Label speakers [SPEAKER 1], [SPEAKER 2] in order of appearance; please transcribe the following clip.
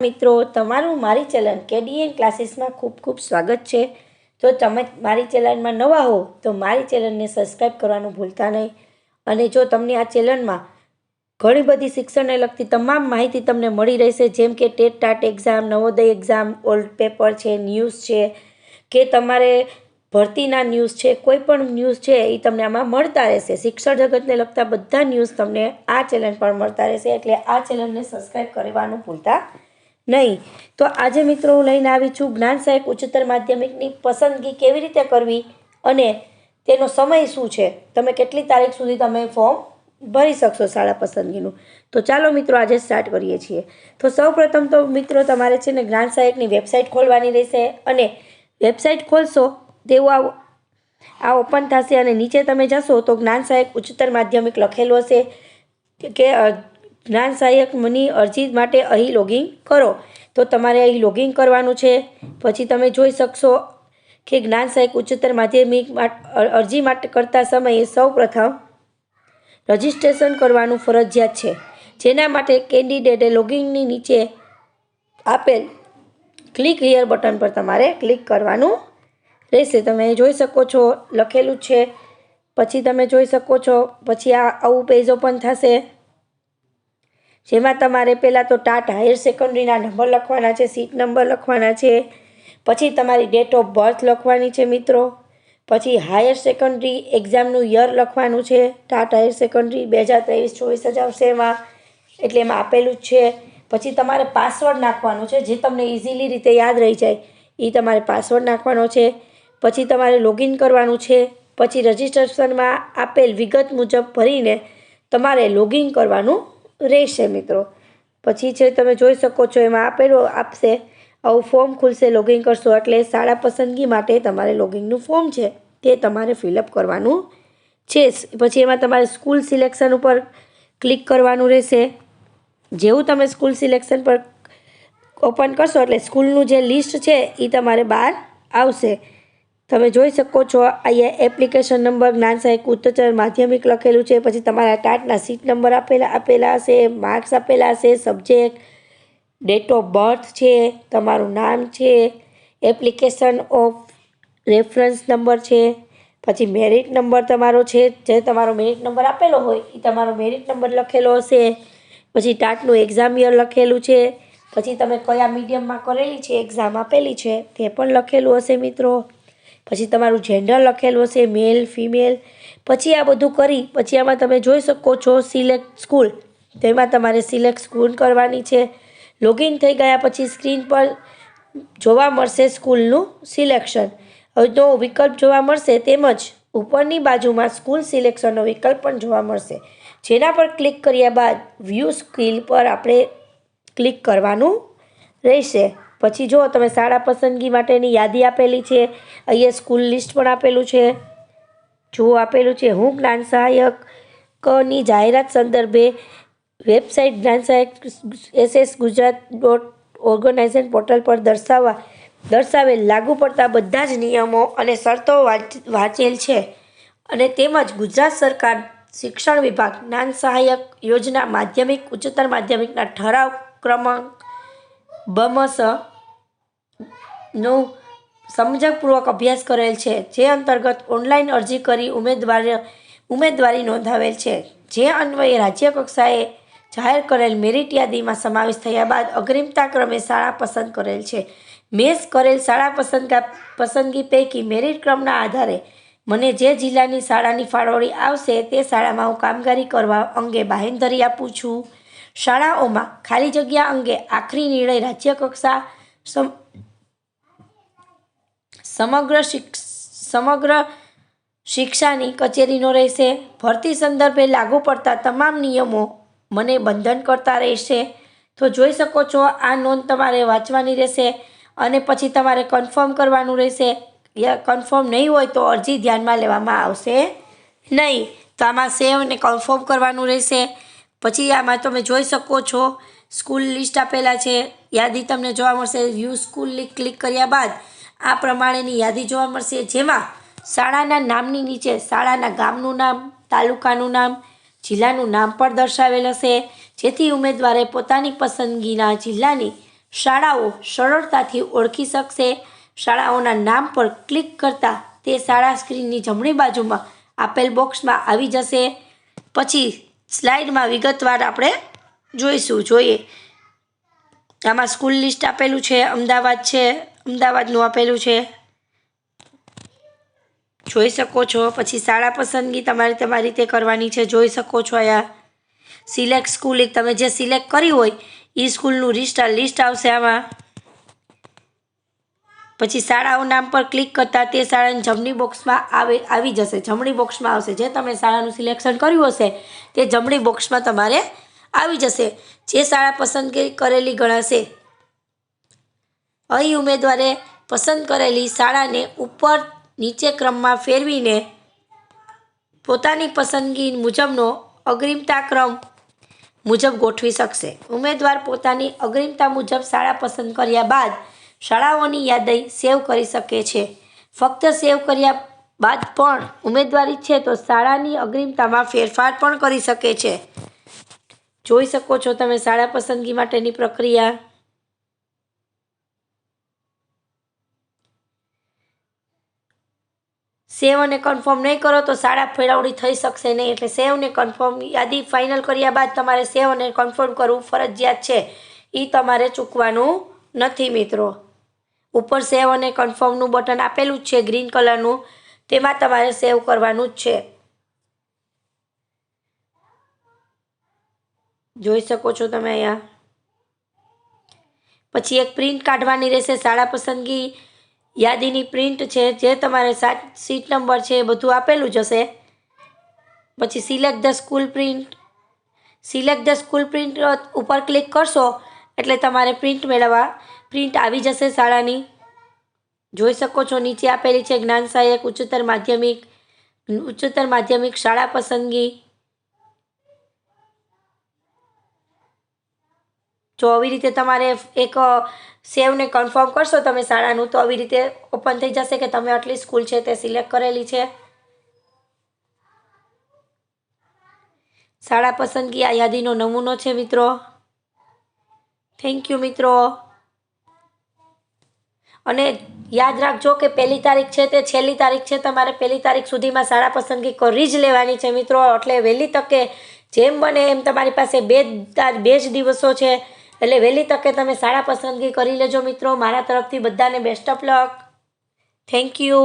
[SPEAKER 1] મિત્રો, તમારું મારી ચલણ કેડીએન ક્લાસીસમાં ખૂબ ખૂબ સ્વાગત છે. જો તમે મારી ચેનલમાં નવા હો, તો મારી ચેનલને સબસ્ક્રાઈબ કરવાનું ભૂલતા નહીં. અને જો તમને આ ચેનલમાં ઘણી બધી શિક્ષણને લગતી તમામ માહિતી તમને મળી રહેશે, જેમ કે TET TAT exam, Navodaya exam, old paper છે, ન્યૂઝ છે, કે તમારે ભરતીના ન્યૂઝ છે, કોઈ પણ ન્યૂઝ છે, એ તમને આમાં મળતા રહેશે. શિક્ષણ જગતને લગતા બધા ન્યૂઝ તમને આ ચેનલ પર મળતા રહેશે, એટલે આ ચેનલને સબસ્ક્રાઈબ કરવાનું ભૂલતા નહીં. તો આજે મિત્રો હું લઈને આવી છું જ્ઞાન સહાયક ઉચ્ચતર માધ્યમિકની પસંદગી કેવી રીતે કરવી અને તેનો સમય શું છે? તમે કેટલી તારીખ સુધી તમે ફોર્મ ભરી શકશો શાળા પસંદગીનું? તો ચાલો મિત્રો આજે સ્ટાર્ટ કરીએ છીએ. તો સૌપ્રથમ તો મિત્રો તમારે છે ને જ્ઞાન સહાયકની વેબસાઇટ ખોલવાની રહેશે અને વેબસાઇટ ખોલશો તેવું આ આ ઓપન થશે અને નીચે તમે જશો તો જ્ઞાન સહાયક ઉચ્ચતર માધ્યમિક લખેલું હશે કે જ્ઞાન સહાયકની અરજી માટે અહીં લોગિન કરો. તો તમારે અહીં લોગિન કરવાનું છે. પછી તમે જોઈ શકશો કે જ્ઞાન સહાયક ઉચ્ચતર માધ્યમિક અરજી માટે કરતા સમયે સૌપ્રથમ રજિસ્ટ્રેશન કરવાનું ફરજિયાત છે. જેના માટે કેન્ડિડેટે લોગિનની નીચે આપેલ ક્લિક હિયર બટન પર તમારે ક્લિક કરવાનું રહેશે. તમે જોઈ શકો છો, લખેલું છે. પછી તમે જોઈ શકો છો, પછી આ આવું પેજ ઓપન થશે. જેમાં તમારે પહેલાં તો ટાટ હાયર સેકન્ડરીના નંબર લખવાના છે, સીટ નંબર લખવાના છે, પછી તમારી ડેટ ઓફ બર્થ લખવાની છે મિત્રો, પછી હાયર સેકન્ડરી એક્ઝામનું યર લખવાનું છે, ટાટ હાયર સેકન્ડરી બે હજાર ત્રેવીસ, ચોવીસ જ આવશે એટલે એમાં આપેલું જ છે, પછી તમારે પાસવર્ડ નાખવાનો છે, જે તમને ઇઝીલી રીતે યાદ રહી જાય એ તમારે પાસવર્ડ નાખવાનો છે, પછી તમારે લોગિન કરવાનું છે, પછી રજિસ્ટ્રેશનમાં આપેલ વિગત મુજબ ભરીને તમારે લોગિન કરવાનું રહેશે મિત્રો. પછી છે તમે જોઈ શકો છો, એમાં આપેલો આપશે, આવું ફોર્મ ખુલશે લોગિન કરશો, એટલે શાળા પસંદગી માટે તમારે લોગિંગનું ફોર્મ છે, તે તમારે ફિલઅપ કરવાનું છે પછી એમાં તમારે સ્કૂલ સિલેક્શન ઉપર ક્લિક કરવાનું રહેશે. જેવું તમે સ્કૂલ સિલેક્શન પર ઓપન કરશો, એટલે સ્કૂલનું જે લિસ્ટ છે એ તમારે બહાર આવશે. તમે જોઈ શકો છો, અહીંયા એપ્લિકેશન નંબર જ્ઞાન સહાયક, ઉચ્ચતર માધ્યમિક લખેલું છે, પછી તમારા ટાટના સીટ નંબર આપેલા આપેલા હશે માર્ક્સ આપેલા હશે સબ્જેક્ટ ડેટ ઓફ બર્થ છે, તમારું નામ છે એપ્લિકેશન ઓફ રેફરન્સ નંબર છે, પછી મેરિટ નંબર તમારો છે, જે તમારો મેરિટ નંબર આપેલો હોય એ તમારો મેરિટ નંબર લખેલો હશે, પછી ટાટનું એક્ઝામ યર લખેલું છે, પછી તમે કયા મીડિયમમાં કરેલી છે એક્ઝામ આપેલી છે, તે પણ લખેલું હશે મિત્રો. પછી તમારું જેન્ડર લખેલું હશે મેલ ફિમેલ પછી આ બધું કરી, પછી આમાં તમે જોઈ શકો છો સિલેક્ટ સ્કૂલ તેમાં તમારે સિલેક્ટ સ્કૂલ કરવાની છે. લોગિન થઈ ગયા પછી સ્ક્રીન પર જોવા મળશે સ્કૂલનું સિલેક્શન હવેનો વિકલ્પ જોવા મળશે તેમજ ઉપરની બાજુમાં સ્કૂલ સિલેક્શનનો વિકલ્પ પણ જોવા મળશે. જેના પર ક્લિક કર્યા બાદ વ્યૂ સ્કીલ પર આપણે ક્લિક કરવાનું રહેશે. પછી જો તમે શાળા પસંદગી માટેની યાદી આપેલી છે, અહીંયા સ્કૂલ લિસ્ટ પણ આપેલું છે. જો આપેલું છે, હું જ્ઞાન સહાયક કની જાહેરાત સંદર્ભે વેબસાઇટ જ્ઞાન સહાયક SS Gujarat dot organization portal પર દર્શાવવા, દર્શાવેલ લાગુ પડતા બધા જ નિયમો અને શરતો વાંચ- વાંચેલ છે. અને તેમજ ગુજરાત સરકાર શિક્ષણ વિભાગ જ્ઞાન સહાયક યોજના માધ્યમિક, ઉચ્ચતર માધ્યમિકના ઠરાવ ક્રમાંક બમસનું સમજકપૂર્વક અભ્યાસ કરેલ છે, જે અંતર્ગત ઓનલાઈન અરજી કરી ઉમેદવાર, ઉમેદવારી નોંધાવેલ છે. જે અન્વયે રાજ્ય કક્ષાએ જાહેર કરેલ મેરિટ યાદીમાં સમાવેશ થયા બાદ અગ્રિમતા ક્રમે શાળા પસંદ કરેલ છે. મેસ કરેલ શાળા પસંદ પસંદગી પૈકી મેરિટ ક્રમના આધારે મને જે જિલ્લાની શાળાની ફાળવણી આવશે તે શાળામાં હું કામગીરી કરવા અંગે બાહેંધરી આપું છું. શાળાઓમાં ખાલી જગ્યા અંગે આખરી નિર્ણય રાજ્ય કક્ષા સમ, સમગ્ર સમગ્ર શિક્ષાની કચેરીનો રહેશે. ભરતી સંદર્ભે લાગુ પડતા તમામ નિયમો મને બંધન કરતા રહેશે. તો જોઈ શકો છો, આ નોંધ તમારે વાંચવાની રહેશે અને પછી તમારે કન્ફર્મ કરવાનું રહેશે. કન્ફર્મ નહીં હોય તો અરજી ધ્યાનમાં લેવામાં આવશે નહીં. તો આમાં સેવ અને કન્ફર્મ કરવાનું રહેશે. પછી આમાં તમે જોઈ શકો છો, સ્કૂલ લિસ્ટ આપેલા છે. યાદી તમને જોવા મળશે. વ્યૂ સ્કૂલ ક્લિક કર્યા બાદ આ પ્રમાણેની યાદી જોવા મળશે. જેમાં શાળાના નામની નીચે શાળાના ગામનું નામ, તાલુકાનું નામ, જિલ્લાનું નામ પણ દર્શાવેલ હશે. જેથી ઉમેદવારે પોતાની પસંદગીના જિલ્લાની શાળાઓ સરળતાથી ઓળખી શકશે. શાળાઓના નામ પર ક્લિક કરતાં તે શાળા સ્ક્રીનની જમણી બાજુમાં આપેલ બોક્સમાં આવી જશે. પછી સ્લાઇડમાં વિગતવાર આપણે જોઈશું, જોઈએ. આમાં સ્કૂલ લિસ્ટ આપેલું છે, અમદાવાદ છે, અમદાવાદનું આપેલું છે. જોઈ શકો છો. પછી શાળા પસંદગી તમારે તમારી રીતે કરવાની છે, જોઈ શકો છો અહીંયા. સિલેક્ટ સ્કૂલ તમે જે સિલેક્ટ કરી હોય એ સ્કૂલનું લિસ્ટ લિસ્ટ આવશે આમાં. પછી શાળાઓ નામ પર ક્લિક કરતાં તે શાળાની જમણી બોક્સમાં આવે, આવી જશે. જમણી બોક્સમાં આવશે. જે તમે શાળાનું સિલેક્શન કર્યું હશે, તે જમણી બોક્સમાં તમારે આવી જશે. જે શાળા પસંદગી કરેલી ગણાશે. અહીં ઉમેદવારે પસંદ કરેલી શાળાને ઉપર નીચે ક્રમમાં ફેરવીને પોતાની પસંદગી મુજબનો અગ્રિમતા ક્રમ મુજબ ગોઠવી શકશે. ઉમેદવાર પોતાની અગ્રિમતા મુજબ શાળા પસંદ કર્યા બાદ શાળાઓની યાદી સેવ કરી શકે છે. ફક્ત સેવ કર્યા બાદ પણ ઉમેદવારી છે તો શાળાની અગ્રિમતામાં ફેરફાર પણ કરી શકે છે. જોઈ શકો છો તમે શાળા પસંદગી માટેની પ્રક્રિયા. સેવ અને કન્ફર્મ નહીં કરો તો શાળા ફેરવણી થઈ શકશે નહીં. એટલે સેવને કન્ફર્મ યાદી ફાઇનલ કર્યા બાદ તમારે સેવ અને કન્ફર્મ કરવું ફરજિયાત છે. એ તમારે ચૂકવાનું નથી મિત્રો. ઉપર સેવ અને કન્ફર્મનું બટન આપેલું જ છે, ગ્રીન કલરનું. તેમાં તમારે સેવ કરવાનું જ છે. જોઈ શકો છો તમે અહીંયા. પછી એક પ્રિન્ટ કાઢવાની રહેશે, શાળા પસંદગી યાદીની પ્રિન્ટ છે, જે તમારે સાત, સીટ નંબર છે એ બધું આપેલું હશે. પછી select the school print. Select the school print ઉપર ક્લિક કરશો એટલે તમારે પ્રિન્ટ મેળવવા, પ્રિન્ટ આવી જશે શાળાની. જોઈ શકો છો, નીચે આપેલી છે, જ્ઞાન સહાયક, ઉચ્ચતર માધ્યમિક ઉચ્ચતર માધ્યમિક શાળા પસંદગી. જો આવી રીતે તમારે એક સેવને કન્ફર્મ કરશો તમે શાળાનું, તો આવી રીતે ઓપન થઈ જશે કે તમે આટલી સ્કૂલ છે તે સિલેક્ટ કરેલી છે. શાળા પસંદગી આ યાદીનો નમૂનો છે, મિત્રો. થેન્ક યુ મિત્રો. અને યાદ રાખજો કે પહેલી તારીખ છે તે છેલ્લી તારીખ છે. તમારે પહેલી તારીખ સુધીમાં શાળા પસંદગી કરી જ લેવાની છે, મિત્રો. એટલે વહેલી તકે જેમ બને એમ તમારી પાસે બે બે જ દિવસો છે. એટલે વહેલી તકે તમે શાળા પસંદગી કરી લેજો, મિત્રો. મારા તરફથી બધાને best of luck thank you